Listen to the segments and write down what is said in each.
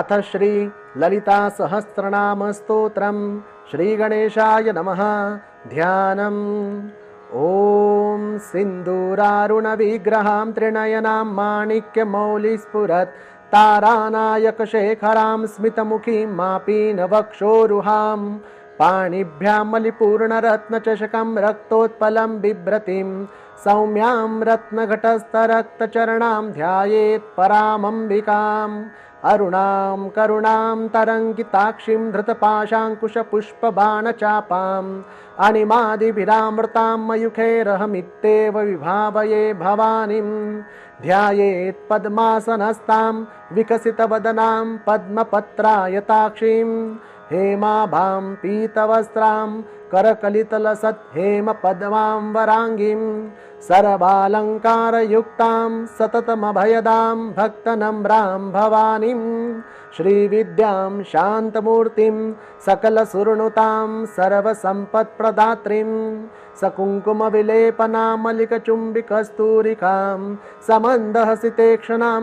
अथ श्री ललिता सहस्रनाम स्तोत्रम श्री गणेशाय नमः। ध्यानम्। ॐ सिन्दूरारुणविग्रहां त्रिनयनां माणिक्यमौलिस्फुरत् तारानायकशेखरां स्मितमुखीं मापीनवक्षोरुहां पाणिभ्यां मलिपूर्णरत्नचषकं रक्तोत्पलं बिभ्रतीं सौम्यां रत्नघटस्थरक्तचरणां ध्यायेत् परामम्बिकाम् अरुणां करुणां तरङ्गिताक्षीं धृतपाशाङ्कुशपुष्पबाणचापाम् अणिमादिभिरामृतां मयूखैरहमित्येव विभावये भवानीं ध्यायेत् पद्मासनस्तां विकसितवदनां पद्मपत्रायताक्षीं हेमाभां पीतवस्त्रां करकलितलसत् हेमपद्मां वराङ्गीं सर्वालङ्कारयुक्तां सततमभयदां भक्तनम्रां भवानीं श्रीविद्यां शान्तमूर्तिं सकलसुरनुतां सर्वसम्पत्प्रदात्रीं सकुङ्कुमविलेपनामलिकचुम्बिकस्तूरिकां समन्दहसितेक्षणां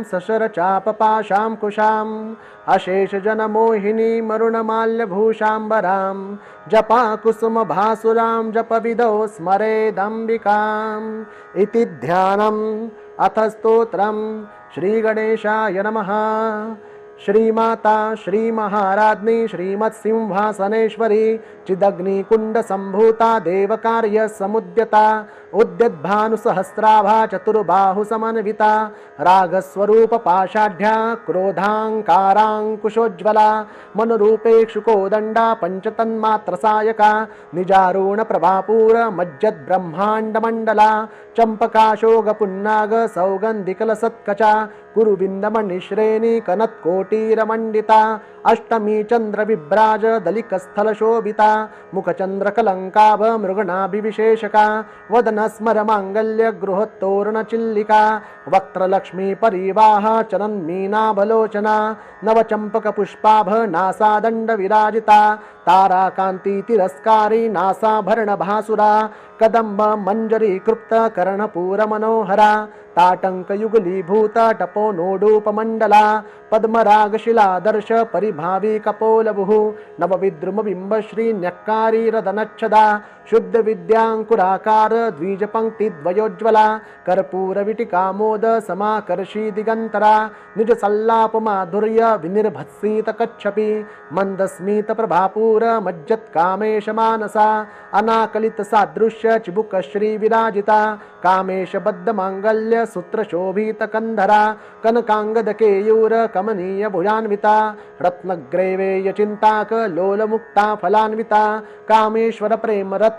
सशरचापपाशां कुशाम् अशेषजनमोहिनी मरुणमाल्यभूषाम्बरां जपाकुसुमभासुरां जपविदौ स्मरेदम्बिकाम् इति ध्यानम् अथ स्तोत्रं श्रीगणेशाय नमः। श्रीमाता श्रीमहाराज्ञी श्रीमत्सिंहासनेश्वरी चिदग्निकुण्डसम्भूता देवकार्यसमुद्यता उद्यद्भानुसहस्राभा चतुर्बाहुसमन्विता रागस्वरूपपाषाढ्या क्रोधाङ्काराङ्कुशोज्ज्वला मनुरूपेक्षुकोदण्डा पञ्चतन्मात्रसायका निजारूणप्रभापूरमज्जद्ब्रह्माण्डमण्डला चम्पकाशोगपुन्नाग सौगन्धिकलसत्कचा कुरुबिन्दमणिश्रेणी कनत्कोटीरमण्डिता अष्टमी चन्द्रविभ्राज दलिकस्थलशोभिता मुखचन्द्रकलङ्काभ मृगणाभिविशेषका वदनस्मरमाङ्गल्यगृहतोरणचिल्लिका वक्त्रलक्ष्मी परिवाह चरन्मीनाभलोचना नवचम्पकपुष्पाभ नासादण्डविराजिता ताराकान्तितिरस्कारी नासाभरणभासुरा कदम्ब मञ्जरी कृप्त कर्णपूरमनोहरा ताटङ्कयुगलीभूत टपोनोडूपमण्डला पद्मरागशिलादर्श परिभावी कपोलभुः नवविद्रुमबिम्ब श्रीन्यक्कारीरदनच्छदा शुद्धविद्याङ्कुराकार, द्विजपङ्क्तिद्वयोज्ज्वला, कर्पूरविटिकामोद समाकर्षी दिगन्तरा निजसल्लापमाधुर्य विनिर्भत्सीतकच्छपि मन्दस्मितप्रभापूर मज्जत्कामेशमानसा अनाकलितसादृश्य चिबुकश्रीविराजिता कामेशबद्धमाङ्गल्य सूत्रशोभितकन्धरा कनकाङ्गदकेयूर कमनीय भुजान्विता रत्नग्रैवेयचिन्ताक लोलमुक्ता फलान्विता कामेश्वर प्रेम रत्न मणि प्रतिपनस्तने नाभ्यारमाररोमाली लता फुलकुचद्वयी लक्षरोमलता धारता समुन्नेय मध्यमा स्तनभारदलन्मध्य पट्टबन्धवलित्रया अरुणारुण कौस्तुम्ब वस्त्र भास्वत्कटीतटी रत्न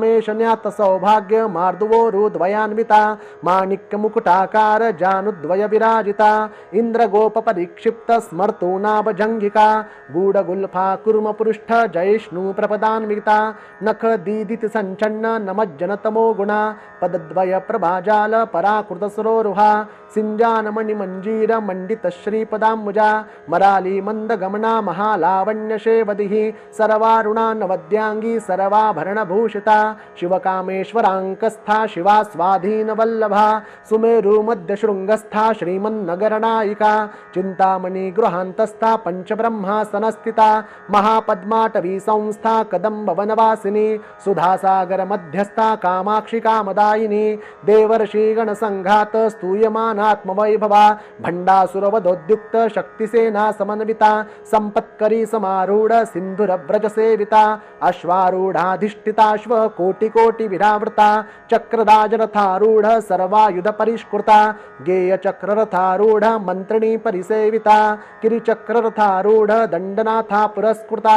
मेश न्यात सौभाग्यमार्दवोरुद्वयान्विता माणिक्यमुकुटाकारजानुद्वयविराजिता इन्द्रगोपपरिक्षिप्त स्मर्तूनाभजङ्घिका गूढगुल्फा कुर्मपृष्ठ जयिष्णुप्रपदान्विता नख दीदिति सञ्चन्न नमज्जनतमो गुणा पदद्वय प्रभाजाल पराकृतसरोरुहा सरोरुहा सिञ्जानमणिमञ्जीर मण्डित श्रीपदाम्बुजा मराली मन्दगमना महालावण्यशेवदिः सर्वारुणा नवद्याङ्गी सर्वाभरणभूषिता शिवकामेश्वराङ्कस्था शिवा स्वाधीनवल्लभा सुमेरुमध्यशृङ्गस्था श्रीमन्नगरनायिका चिन्तामणि गृहान्तस्था पञ्चब्रह्मासनस्थिता महापद्माटवी संस्था कदम्बवनवासिनी, सुधासागरमध्यस्था कामाक्षि कामदायिनी देवर्षिगणसङ्घात स्तूयमानात्मवैभवा भण्डासुरवधोद्युक्त शक्तिसेना समन्विता सम्पत्करी समारूढ सिन्धुरव्रजसेविता अश्वारूढाधिष्ठिताश्व कोटिकोटिविरावृता चक्रराजरथारूढ सर्वायुधपरिष्कृता गेयचक्ररथारूढ मन्त्रिणी परिसेविता किरिचक्ररथारूढ दण्डनाथा पुरस्कृता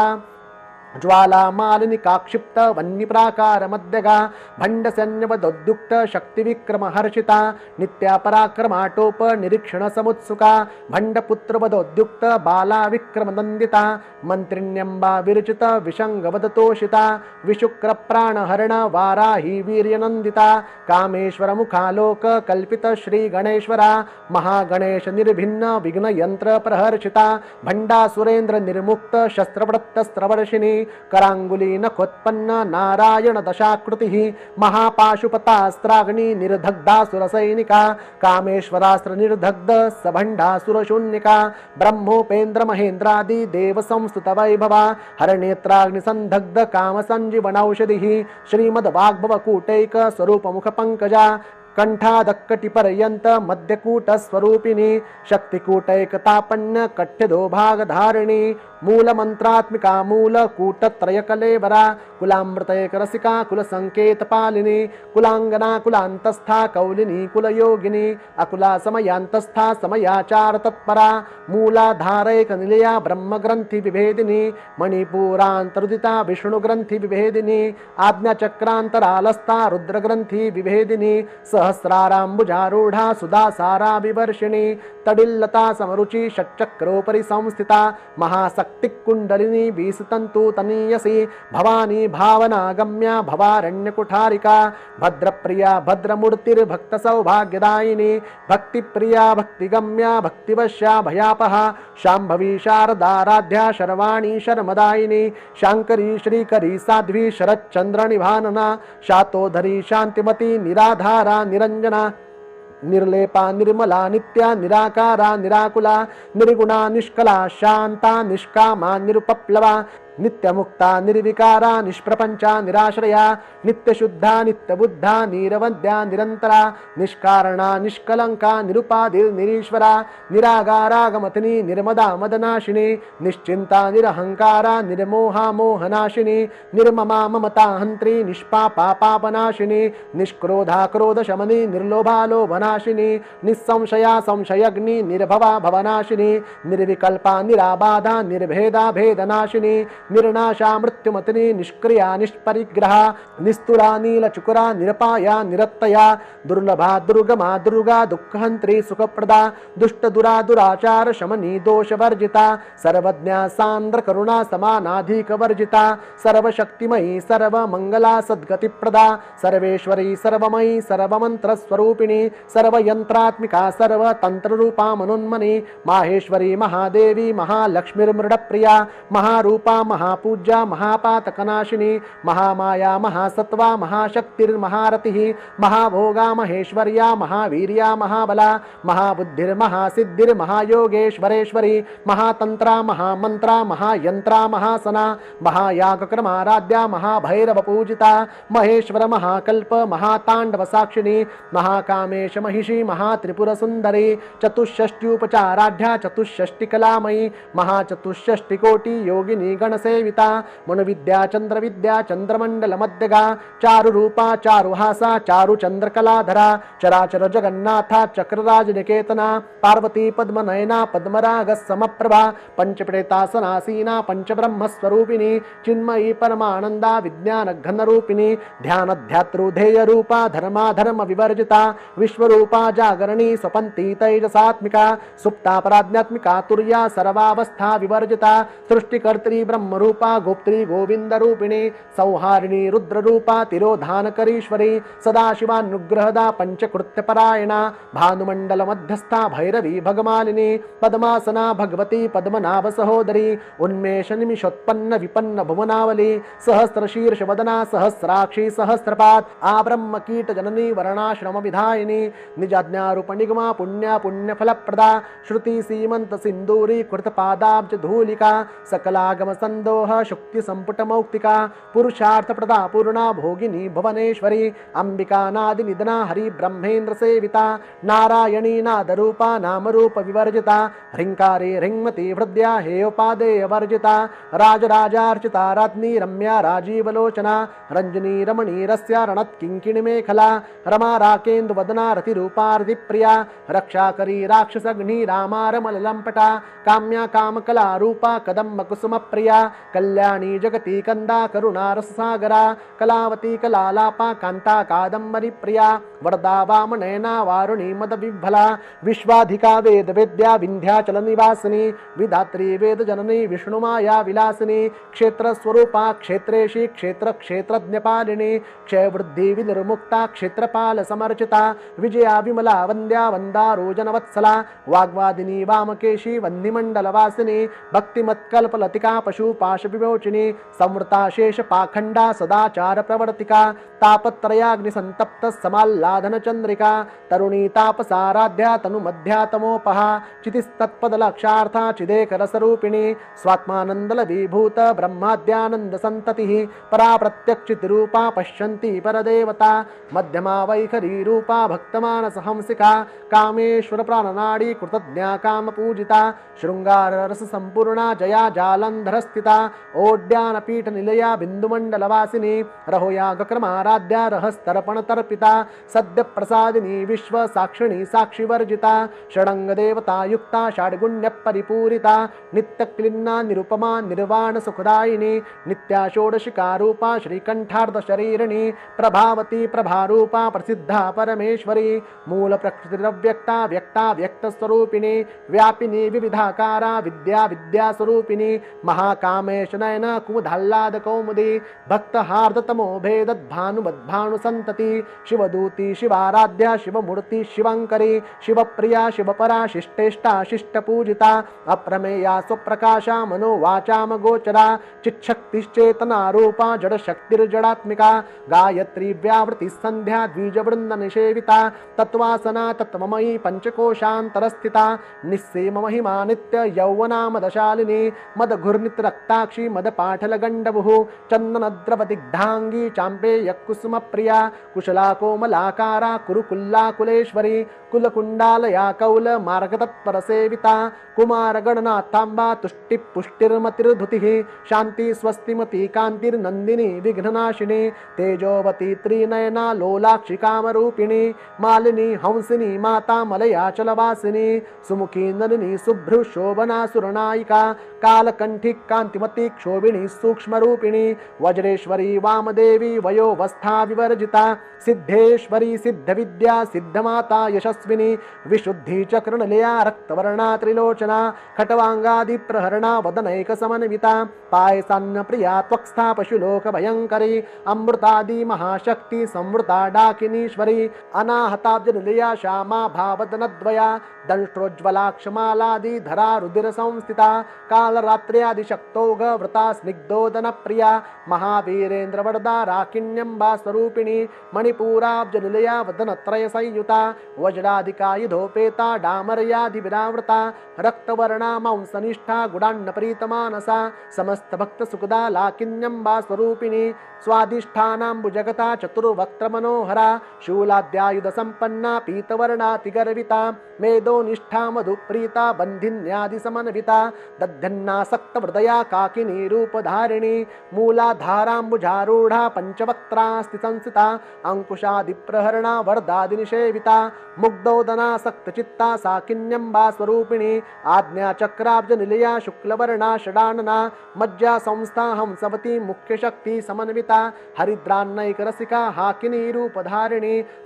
ज्वालामालिनिकाक्षिप्त वह्निप्राकारमध्यगा भण्डसैन्यवदोद्युक्त शक्तिविक्रमहर्षिता नित्या पराक्रमाटोप निरीक्षणसमुत्सुका भण्डपुत्रवदोद्युक्त बाला विक्रमनन्दिता मन्त्रिण्यम्बा विरचित विषङ्गवदतोषिता विशुक्रप्राणहरण वाराही वीर्यनन्दिता कामेश्वरमुखालोक कल्पित श्रीगणेश्वरा महागणेश निर्भिन्न विघ्नयन्त्र प्रहर्षिता भण्डासुरेन्द्र निर्मुक्त शस्त्रवृत्तस्त्रवर्षिणी कराङ्गुली नखोत्पन्न नारायण दशाकृतिः महापाशुपतास्त्राग्नि निर्दग्धासुरसैनिका कामेश्वरास्त्र निर्दग्ध सभण्डासुरशून्यका ब्रह्मोपेन्द्र महेन्द्रादि देव संस्तुत वैभवा कामसञ्जीवनौषधिः श्रीमद्वाग्भवकूटैक स्वरूपमुख पङ्कजा कंठादक्कटिपर्यंत मध्यकूटस्वरूपिणी, शक्तिकूटैकतापन्न कठ्यदो भागधारिणी मूलमन्त्रात्मिका, मूलकूटत्रयकलेवरा, कुलामृतैकरसिका, कुलसङ्केतपालिनी, कुलाङ्गना, कुलान्तस्था, कौलिनी, कुलयोगिनी अकुला समयान्तस्था समयाचार तत्परा मूलाधारैकनिलया, ब्रह्मग्रन्थिविभेदिनी, मणिपुरान्तरुदिता, विष्णुग्रन्थिविभेदिनी, आज्ञाचक्रान्तरालस्था, रुद्रग्रन्थिविभेदिनी सहस्राराम्बुजारूढा सुदासारा विवर्षिणी, तडिल्लता समरुचि षट्चक्रोपरि संस्थिता महाशक्तिकुण्डलिनी विसतन्तु तनीयसी, भवानी भावनागम्या भवारण्यकुठारिका, भद्रप्रिया भद्रमूर्तिर्भक्तसौभाग्यदायिनी, भक्तिप्रिया भक्तिगम्या भक्तिवश्या भयापहा, शाम्भवी शारदाराध्या शर्वाणी शर्मदायिनी, शाङ्करी श्रीकरी साध्वी शरच्चन्द्रनिभानना शातोधरी शान्तिमती निराधारा ನಿರಂಜನ ನಿರ್ಲೇಪ ನಿರ್ಮಲ ನಿತ್ಯ ನಿರಾಕಾರ ನಿರಾಕುಲ ನಿರ್ಗುಣ ನಿಷ್ಕಲ ಶಾಂತ ನಿಷ್ಕಾಮ ನಿರುಪಪ್ಲವ नित्यमुक्ता, निर्विकारा, निष्प्रपञ्चा, निराश्रया, नित्यशुद्धा, नित्यबुद्धा, निरवद्या, निरन्तरा, निष्कारणा, निष्कलङ्का निरुपाधिर्निरीश्वरा निरागारागमतिनी निर्मदा, मदनाशिनी, निश्चिन्ता, निरहङ्कारा, निर्मोहा, मोहनाशिनी, निर्ममा, ममता, हन्त्री, निष्पापा, पापनाशिनी, निष्क्रोधा, क्रोधशमनी, निर्लोभा, लोभनाशिनी निस्संशया संशयग्नि, निर्भवा, भवनाशिनी, निर्विकल्पा, निराबाधा, निर्भेदा, भेदनाशिनी निर्नाशा मृत्युमतिनी, निष्क्रिया, निष्परिग्रहा, निस्तुला नीलचुकुरा निरपाया, निरत्तया, दुर्लभा, दुर्गमा, दुर्गा, दुःखहन्त्री, सुखप्रदा दुष्टदुरा दुराचार, शमनी, दोषवर्जिता, सर्वज्ञा, सान्द्र करुणा समानाधिकवर्जिता सर्वशक्तिमयी सर्वमङ्गला सद्गतिप्रदा, सर्वेश्वरी, सर्वमयी, सर्वमन्त्रस्वरूपिणी, सर्वयन्त्रात्मिका, सर्वतन्त्ररूपा, मनोन्मनी, माहेश्वरी, महादेवी, महालक्ष्मीर्मृडप्रिया, महारूपा महापूज्या, महापातकनाशिनी, महामाया महासत्वा महाशक्तिर्महारतिः महाभोगा, महेश्वर्या, महावीर्या, महाबला महाबुद्धिर्महासिद्धिर्महायोगेश्वरेश्वरी महातन्त्रा, महामन्त्रा, महायन्त्रा, महासना, महायागक्रमाराध्या, महाभैरवपूजिता, महेश्वर, महाकल्प, महाताण्डवसाक्षिणी, महाकामेश महिषी, महात्रिपुरसुन्दरी चतुष्षष्ट्युपचाराढ्या चतुष्षष्टिकलामयी, महाचतुष्षष्टिकोटि योगिनी गणसेविता मनुविद्या चन्द्रविद्या चन्द्रमण्डलमध्यगा चारुरूपा, चारुहासा चारुचन्द्रकलाधरा चराचर जगन्नाथा, चक्रराजनिकेतना, पार्वती पद्म नयना पद्म पद्मनयना, पद्मरागसमप्रभा पञ्चप्रेतासनासीना पञ्चब्रह्मस्वरूपिणी चिन्मयी परमानंदा विज्ञान घन रूपिणी ध्यान ध्यातृधेय परमानन्दा विज्ञानघनरूपिणी, ध्यानध्यातृधेयरूपा, धर्माधर्मविवर्जिता, विश्वरूपा जागरणी स्वपन्ती तैजसात्मिका सुप्ता पराज्ञात्मिका तुर्या सर्वावस्था विवर्जिता, सृष्टिकर्त्री ब्रह्मरूपा गोप्त्री गोविन्दरूपिणी, सौहारिणी रुद्ररूपा तिरोधानकरीश्वरी, सदाशिवानुग्रहदा पञ्चकृत्यपरायणा, भानुमण्डलमध्यस्था भैरवी भगमालिनी, पद्मासना भगवती पद्मनाभ सहोदरी उन्मेष निमिषोत्पन्न विपन्न भुवनावली सहस्रशीर्षवदना सहस्राक्षी सहस्रपात् आब्रह्म कीट जननी वर्णाश्रम विधायिनी निजाज्ञारूप निगमा पुण्या पुण्यफलप्रदा श्रुति सीमन्त सिन्दूरी कृतपादाब्ज धूलिका सकलागम संदोह शुक्ति संपुट मौक्तिका पुरुषार्थ प्रदा पूर्णा, भोगिनी, भुवनेश्वरी, अंबिका नादि निधना हरि, ब्रह्मेन्द्र सेविता, नारायणी, नादरूपा, नामरूप विवर्जिता ह्रिङ्कारे ह्रिङ्मती हृद्या हेयोपादेय वर्जिता राजराजार्चिता राज्ञी रम्या, राजीवलोचना रमणीरस्य रणत्किङ्किणी मेखला, रमा राकेन्दुवदना रतिरूपार्धिप्रिया रक्षाकरी, राक्षसग्नि रामारमललम्पटा काम्या, कामकला, रूपा, कदम्ब, कुसुमप्रिया कल्याणी जगती कंदा करुणा रससागरा कलावती कलालापा कांता कादंबरी प्रिया, वरदा वामनयना वारुणी मद विभला विश्वाधिका वेद वेद्या विंध्याचल निवासिनी, विधात्री वेद जननी विष्णुमाया विलासिनी, क्षेत्र स्वरूपा क्षेत्रेशी क्षेत्र क्षेत्रज्ञपालिनी, क्षयवृद्धी विनिर्मुक्ता क्षेत्रपाल समर्चिता, विजया विमला वंद्या वंदारोजनवत्सला वाग्वादिनी वामकेशी वन्निमण्डलवासिनी, भक्तिमत्कल्पलतिका पशुपाशविमोचिनी संवृता शेष पाखंडा सदाचार प्रवर्तिका तापत्रयाग्निसन्तप्त समाल्लाधन चन्द्रिका तरुणी तापसाराध्या, तनुमध्यातमोपहा, चितिस्तत्पदलक्षार्था, चिदेकरसरूपिणी, स्वात्मानन्दलविभूत ब्रह्माद्यानन्द सन्ततिः परा प्रत्यक्षितिरूपा पश्यन्ति परदेवता मध्यमा वैखरी रूपा भक्तमानसहंसिका कामेश्वर प्राणनाडी कृतज्ञा कामपूजिता, शृङ्गाररससम्पूर्णा, जया जालन्धरस्थिता ఓడ్యానపీఠ నిలయ బిందుమండలవాసిని రహోయాగక్రమారాధ్య రహస్తరపణతర్పిత సద్య ప్రసాదిని విశ్వ సాక్షిణి సాక్షివర్జిత షడంగదేవతాయుక్త షాడ్గుణ్య పరిపూరిత నిత్య క్లిన్న నిరుపమా నిర్వాణ సుఖదాయిని నిత్యా షోడశికారూప శ్రీకంఠార్ధ శరీరిణి ప్రభావతి ప్రభారూప ప్రసిద్ధ పరమేశ్వరి మూల ప్రకృతిరవ్యక్త వ్యక్త వ్యక్త స్వరూపిణి వ్యాపిని వివిధాకార విద్యా విద్యాస్వరూపిణి మహాకా विद्या विद्यास्वरूपिणी महाकामेशनयन कुमुदाह्लादकौमुदी भक्तहार्दतमो भेदद्भानुवद्भानुसन्तति, शिवदूती, शिवाराध्या, शिवमूर्ति शिवङ्करी शिवप्रिया, शिवपरा, शिष्टेष्टा, शिष्टपूजिता, अप्रमेया, स्वप्रकाशा मनोवाचामगोचरा रूपा, जडशक्तिर्जडात्मिका, गायत्री व्यावृत्ति सन्ध्या द्विजवृन्दनिषेविता, तत्त्वासना, तत्त्वमयी पञ्चकोशान्तरस्थिता निस्सीम महिमा नित्य यौवनामदशालिनी मदघुर्नित्रक्ताक्षी मदपाठलगण्डभुः चन्दनद्रवदिग्धाङ्गी चाम्पेयकुसुमप्रिया कुशला कोमलाकारा कुरुकुल्लाकुलेश्वरी कुलकुण्डालया कौल मार्गतत्परसेविता कुमारगणनाथाम्बा, तुष्टिपुष्टिर्मतिर्धुतिः शान्ति स्वस्तिमती कान्तिर्नन्दिनी विघ्ननाशिनी तेजोवती त्रिनयना लोलाक्षि कामरूपिणी मालिनी, हंसिनी माता मलयाचलवासिनी सुमुखी नलिनी शुभ्रुशोभना सुरनायिका कालकण्ठी कान्तिमती क्षोभिणी सूक्ष्मरूपिणी, वज्रेश्वरी वामदेवी, वयोवस्था विवर्जिता, सिद्धेश्वरी सिद्धविद्या, सिद्धमाता यशस्विनी विशुद्धि चक्रणलया रक्तवर्णा त्रिलोचना, खटवाङ्गादिप्रहरणा, वदनैकसमन्विता, पायसान्नप्रिया, त्वक्स्था पशुलोकभयङ्करी, अमृतादि महाशक्ति, संवृता डाकिनीश्वरी, अनाहताब्जनिलया, श्यामा भावदनद्वया दंष्ट्रोज्ज्वला क्षमालादिधरा रुधिरसंस्थिता कालरात्र्यादिशक्तौघवृता स्निग्धोदनप्रिया महावीरेन्द्रवरदा राकिण्यम्बा स्वरूपिणी मणिपूराब्जनिलया वदनत्रयसंयुता वज्राधिकायुधोपेता डामर्यादिविरावृता रक्तवर्णा मांसनिष्ठा गुडान्नप्रीतमानसा समस्तभक्तसुखदा लाकिन्यम्बा स्वरूपिणी स्वाधिष्ठानाम्बुजगता चतुर्वक्त्रमनोहरा शूलाद्यायुधसम्पन्ना पीतवर्णातिगर्विता मेदोनिष्ठा मधुप्रीता बन्धिन्यादिसमन्विता दध्यन्नासक्तहृदया काकिनी रूपधारिणी मूलाधाराम्बुजारूढा पञ्चवक्त्रास्ति संस्थिता अङ्कुशादिप्रहरणा वरदादिनिषेविता मुग्धोदनासक्तचित्ता साकिन्यम्बा स्वरूपिणी, आज्ञाचक्राब्जनिलया शुक्लवर्णा षडानना, मज्जा संस्था हंसवती मुख्यशक्ति समन्विता, हरिद्रान्नैकरसिका हाकिनी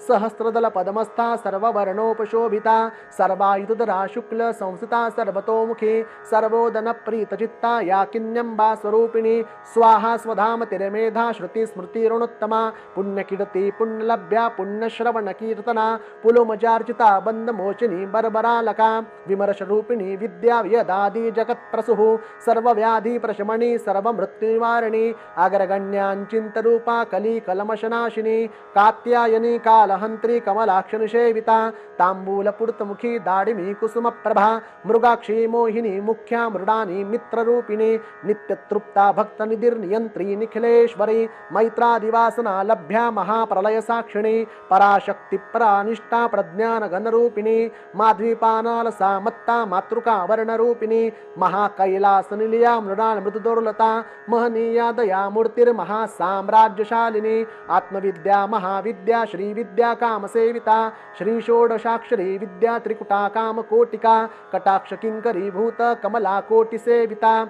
सहस्रदल पदमस्था सर्ववर्णोपशोभिता सर्वायुधरा शुक्ल संस्थिता सर्वतोमुखी सर्वोदन प्रीतचित्ता याकिन्यम्बा स्वरूपिणी, स्वाहा स्वधाम तिरमेधा, श्रुति स्मृतिरुणोत्तमा पुण्यकीर्ति, पुण्यलभ्या पुण्यश्रवणकीर्तना पुलुमजार्चिता बन्धमोचिनी बर्बरालका विमर्शरूपिणी विद्या यदादि जगत्प्रसुः, सर्वव्याधि प्रशमनी, सर्वमृत्युनिवारिणी, अग्रगण्याञ्चिन्तरूपा कलिकलमशनाशिनी कात्यायनी कालहन्त्री कमलाक्षनिषेविता, ताम्बूलपूर्तमुखी, दाडिमी, कुसुमप्रभा, मृगाक्षी, मोहिनी, मुख्या, मृडानी, मित्ररूपिणी नित्यतृप्ता भक्तनिधिर्नियन्त्री निखिलेश्वरी, मैत्रादिवासना लभ्या महाप्रलयसाक्षिणी पराशक्तिपरानिष्ठा प्रज्ञानगणरूपिणी माध्वीपानालसा मत्ता मातृका वर्णरूपिणी महाकैलासनिलया मृणाल मृदुदुर्लता महनीया दया मूर्तिर्महासाम्राज्यशालिनी आत्मविद्या महाविद्या श्रीविद्या कामसेविता, श्रीषोडशाक्षरी विद्या त्रिकुटा कामकोटिका, कटाक्ष किङ्करीभूत कमला कोटिसेविता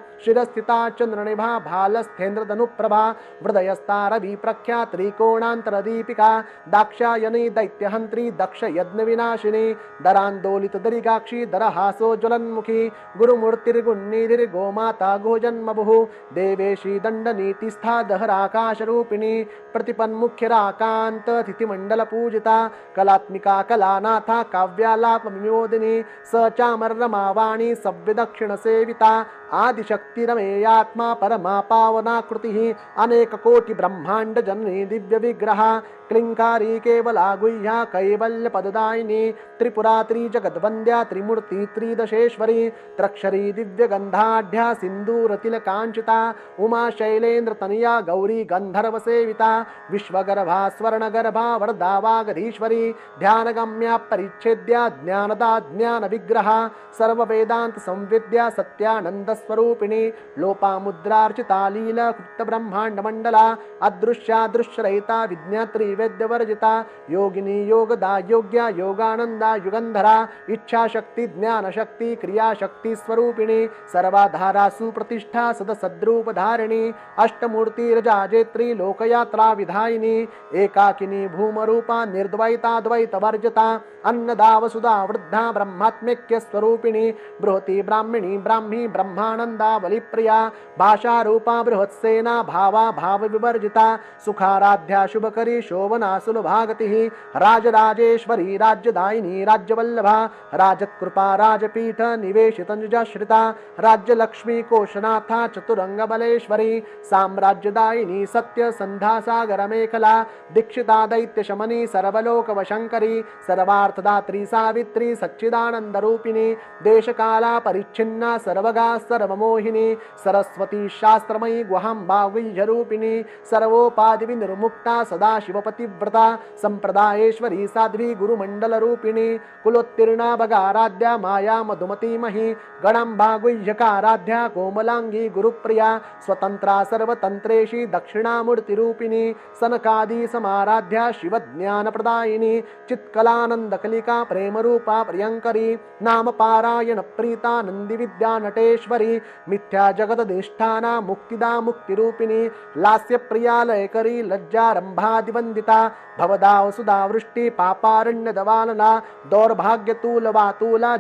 स्थिता चन्द्रनिभा भालस्थेन्द्रधनुप्रभा हृदयस्था रवि प्रख्या त्रिकोणान्तरदीपिका, दाक्षायणी दैत्यहन्त्री दक्ष यज्ञविनाशिनी दरान्दोलितदरिगाक्षी दरहासो ज्वलन्मुखी गुरुमूर्तिर्गुण्निधिर्गोमाता गोजन्मभुः, देवेशी दण्डनीतिस्था दहराकाशरूपिणी, प्रतिपन्मुख्यराकान्ततिथिमण्डलपूजिता, कलात्मिका कलानाथा काव्यालापविमोदिनी, स चामर्रमावाणी सव्यदक्षिणसेविता आदिशक्तिरमेयात्मा परमा पावनाकृतिः अनेककोटिब्रह्माण्डजननी दिव्यविग्रहा क्लिङ्कारी केवला गुह्या कैवल्यपददायिनी त्रिपुरा, त्रिजगद्वन्द्या, त्रिमूर्ति, त्रिदशेश्वरी त्रक्षरी दिव्यगन्धाढ्या सिन्दूरतिलकाञ्चिता उमा शैलेन्द्रतनया गौरी गन्धर्वसेविता विश्वगर्भा, स्वर्णगर्भा, वरदा, वागधीश्वरी, ध्यानगम्या, परिच्छेद्या, ज्ञानदा, ज्ञानविग्रहा सर्ववेदान्तसंविद्या सत्यानन्दस्वरूपिणी लोपामुद्रार्चिता लीलकृतब्रह्माण्डमण्डला अदृश्यादृश्यरहिता, विज्ञात्री, वेद्यवर्जिता, योगिनी, योगदा, योग्या, योगानन्दा युगन्धरा, इच्छाशक्ति, ज्ञानशक्ति, क्रियाशक्ति स्वरूपिणी, सर्वाधारा सुप्रतिष्ठा, सदसद्रूपधारिणी अष्टमूर्तिरजाजेत्री लोकयात्रा विधायिनी, एकाकिनी, भूमरूपा निर्द्वैताद्वैतवर्जिता अन्नदा वसुधा वृद्धा ब्रह्मात्मिक्य स्वरूपिणी, बृहति ब्राह्मिणी, ब्राह्मी, ब्रह्मानन्दा, बलिप्रिया, भाषारूपा, बृहत्सेना, भावा भाव विवर्जिता सुखाराध्या, शुभकरी, शोभना, सुलभागति, राजराजेश्वरी, राज्यदायिनी राज्यवल्लभा राजत्कृपा राजपीठ निवेशितनुजाश्रिता राज्यलक्ष्मी, कोशनाथा, चतुरङ्गबलेश्वरी, साम्राज्यदायिनी सत्यसन्धासागरमेखला दीक्षिता दैत्यशमनी सर्वलोकवशङ्करी, सर्वार्थदात्री सावित्री, सच्चिदानन्दरूपिणी, देशकाला परिच्छिन्ना, सर्वगा, सर्वमोहिनी, सरस्वती शास्त्रमयी गुहाम्बा गुह्यरूपिणी सर्वोपाधिविनिर्मुक्ता, सदाशिवपतिव्रता सम्प्रदायेश्वरी साध्वी गुरुमण्डलरूपिणी कुलोत्तीर्णा भगाराध्या माया मधुमतीमही गणाम्बा गुह्यकाराध्या कोमलाङ्गी गुरुप्रिया, स्वतन्त्रा सर्वतन्त्रेशी दक्षिणामूर्तिरूपिणी, सनकादी समाराध्या शिवज्ञानप्रदायिनी, चित्कलानन्दकलिका प्रेमरूपा प्रियङ्करी नाम पारायण प्रीता नन्दिविद्या नटेश्वरी मिथ्या जगदधिष्ठाना मुक्तिदा मुक्तिरूपिणी, लास्यप्रिया लयकरी, लज्जारम्भादिवन्दिता, भवदा वसुधा वृष्टि, पापारण्यदवालना दौर्भाग्यतूलवातूला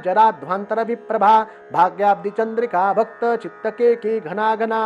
भाग्याब्दि चंद्रिका भक्त चित्त के घना घना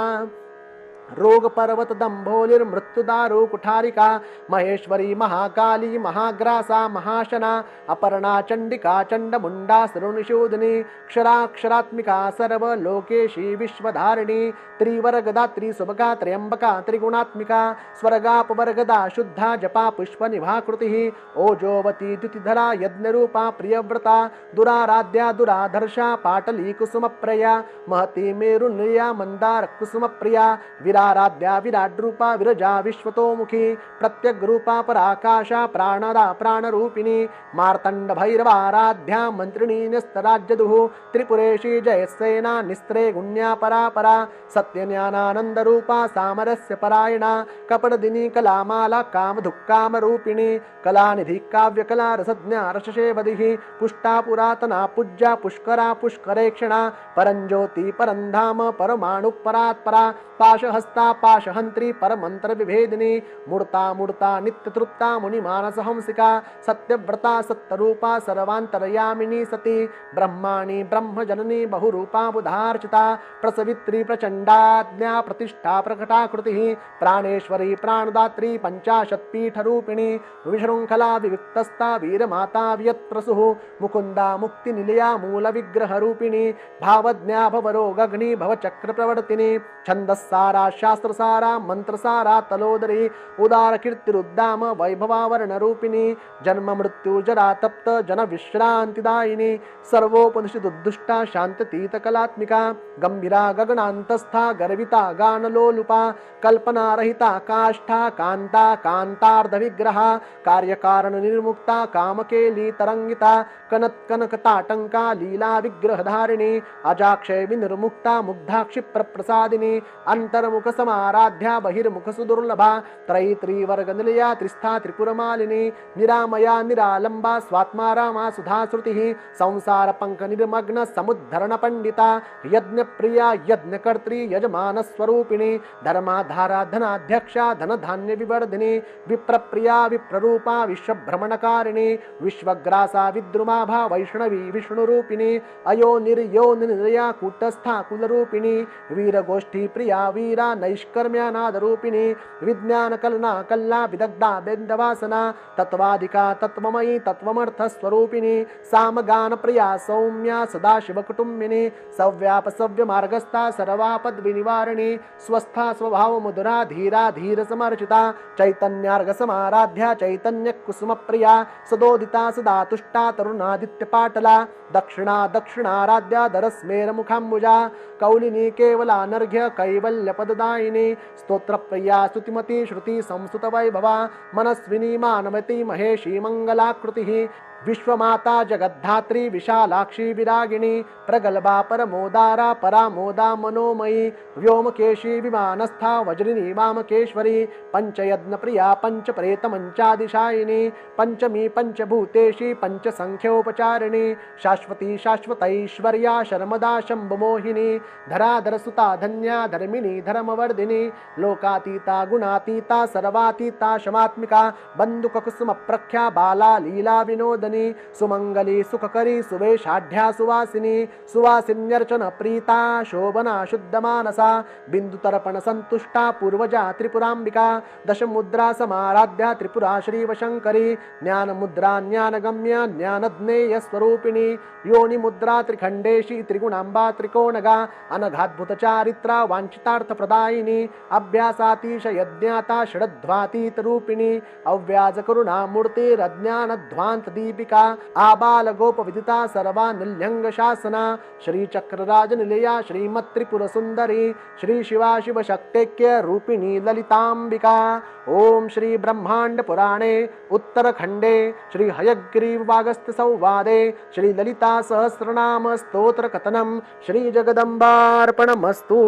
रोग पर्वत दम्भोलिर्मृत्युदारु कुठारिका महेश्वरी महाकाली, महाग्रासा, महाशना, अपर्णा चण्डिका, चण्डमुण्डा सरुणिशोधिनी क्षराक्षरात्मिका, सर्वलोकेशी विश्वधारिणी त्रिवर्गदात्री सुभगा त्र्यम्बका त्रिगुणात्मिका, स्वर्गापवर्गदा, शुद्धा, जपा, पुष्पनिभाकृतिः, ओजोवती, द्युतिधरा, यज्ञरूपा, प्रियव्रता, दुराराध्या, दुराधर्षा पाटली कुसुमप्रया महती मेरुनिया मन्दारकुसुमप्रिया विराराध्या विराड्रूपा विरजा विश्वतोमुखी, प्रत्यग्रूपा पराकाशा प्राणदा प्राणरूपिणी, मार्तण्डभैरवाराध्या मन्त्रिणी, निस्तराज्यदुः, त्रिपुरेशी जयसेना, निस्त्रे गुण्या परापरा, सत्यज्ञानानन्दरूपा सामरस्य परायणा, कपटदिनी कलामाला कामधुक्कामरूपिणी, कलानिधि काव्यकला रसज्ञा रसशेवदिः पुष्टा पुरातना पूज्या पुष्करा पुष्करेक्षणा, परञ्ज्योति परन्धाम परमाणुपरात्परा, पाशहस्ता पाशहन्त्री परमन्त्रविभेदिनी मूर्ता मूर्ता, नित्यतृप्ता, मुनिमानसहंसिका, सत्यव्रता, सत्यरूपा, सर्वान्तरयामिनी सती, ब्रह्माणि, ब्रह्मजननी, बहुरूपा, बुधार्चिता, प्रसवित्री प्रचंडाज्ञा प्रतिष्ठा, प्रकटाकृतिः, प्राणेश्वरी, प्राणदात्री, पञ्चाशत्पीठरूपिणी, विशृङ्खला, विविक्तस्था, वीरमाता वियत्प्रसुः मुकुन्दा विग्रह रूपिणी भावज्ञा भवरोगग्नि भवचक्रप्रवर्तिनी छन्दस्सारा शास्त्रसारा मन्त्रसारा तलोदरी उदारकीर्तिरुद्दाम वैभवावरणरूपिणी जन्म मृत्यु जरा तप्त जनविश्रान्तिदायिनी, सर्वोपनिषदुद्दुष्टा शान्त्यतीतकलात्मिका गम्भीरा, गगनान्तस्था, गर्विता, गानलोलुपा, कल्पनारहिता, काष्ठा, कान्ता, कान्तार्धविग्रहा, कार्यकारणनिर्मुक्ता, कामकेली, तरङ्गिता कनत्कनकताटङ्का लीला विग्रहधारिणी अजाक्षय विनिर्मुक्ता मुग्धा क्षिप्रप्रसादिनी अन्तर्मुख बहिर्मुखसमाराध्या बहिर्मुखसुदुर्लभा त्रयी त्रिवर्गनिलया त्रिस्था, त्रिपुरमालिनी, निरामया, निरालम्बा, स्वात्मा, रामा, सुधाश्रुतिः संसारपङ्कनिर्मग्न समुद्धरणपण्डिता यज्ञप्रिया, यज्ञकर्त्री, यजमानस्वरूपिणी, धर्माधारा, धनाध्यक्षा धन धान्य धनधान्यविवर्धिनी विप्रप्रिया, विप्ररूपा, विश्वभ्रमणकारिणी, विश्वग्रासा, विद्रुमाभा, वैष्णवी, विष्णुरूपिणी, अयो निर्यो निरया कूटस्था, कुलरूपिणी, वीरगोष्ठी, प्रिया, वीरा नैष्कर्म्यानादरूपिणी विज्ञानकलना कल्ला, विदग्धा, बेन्दवासना तत्त्वादिका तत्त्वमयी, तत्त्वमर्थस्वरूपिणी, सामगानप्रिया, सौम्या सदाशिवकुटुम्बिनी सव्यापसव्यमार्गस्था, सर्वापद्विनिवारिणी, स्वस्था स्वभावमुदुरा धीरा, धीरसमर्चिता चैतन्यार्घसमाराध्या चैतन्यकुसुमप्रिया, सदोदिता सदा तुष्टा तरुणादित्यपाटला, दक्षिणा, दक्षिणाराध्या, दरस्मेरमुखाम्बुजा, कौलिनी केवलानर्घ्य कैवल्यपददायिनी स्तोत्रप्रिया स्तुतिमती श्रुति संस्तुतवैभवा मनस्विनी मानवती महेशी मङ्गलाकृतिः विश्वमाता जगद्धात्री, विशालाक्षी, विरागिणी, प्रगल्भा, परमोदारा, परामोदा, मनोमयी, व्योमकेशी, विमानस्था, वज्रिनी, वामकेश्वरी पञ्चयज्ञप्रिया पञ्चप्रेतमञ्चादिशायिनी पञ्चमी पञ्चभूतेशी पञ्चसङ्ख्योपचारिणी शाश्वती, शाश्वतैश्वर्या, शर्मदा, शम्भुमोहिनी धराधरसुता धन्या धर्मिणी धर्मवर्धिनी, लोकातीता, गुणातीता, सर्वातीता, शमात्मिका बन्धुककुसुमप्रख्या बाला, लीला, विनोदनी सुमङ्गली सुखकरी, सुवेशाढ्या सुवासिनी, सुवासिन्यर्चन प्रीता, शोभना शुद्धमानसा, बिन्दुतर्पण सन्तुष्टा, पूर्वजा त्रिपुराम्बिका, दशमुद्रा समाराध्या त्रिपुरा श्रीवशङ्करी, ज्ञानमुद्रा ज्ञानगम्या ज्ञानज्ञेयस्वरूपिणी, योनिमुद्रा त्रिखण्डेशी त्रिगुणाम्बा त्रिकोणगा, अनघाद्भुतचारित्रा वाञ्छितार्थप्रदायिनी, अभ्यासातीशयज्ञाता षडध्वातीतरूपिणी अव्याजकरुणामूर्तिरज्ञानध्वान्तदीपिका आबालगोपविदिता सर्वानिल्यङ्गशासना, श्रीचक्रराजनिलया श्रीमत्त्रिपुरसुन्दरी श्रीशिवा शिवशक्तेक्य रूपिणी ललिताम्बिका ॐ श्रीब्रह्माण्डपुराणे उत्तरखण्डे श्रीहयग्रीववागस्त्यसंवादे श्रीललितासहस्रनामस्तोत्रकथनं श्रीजगदम्बार्पणमस्तु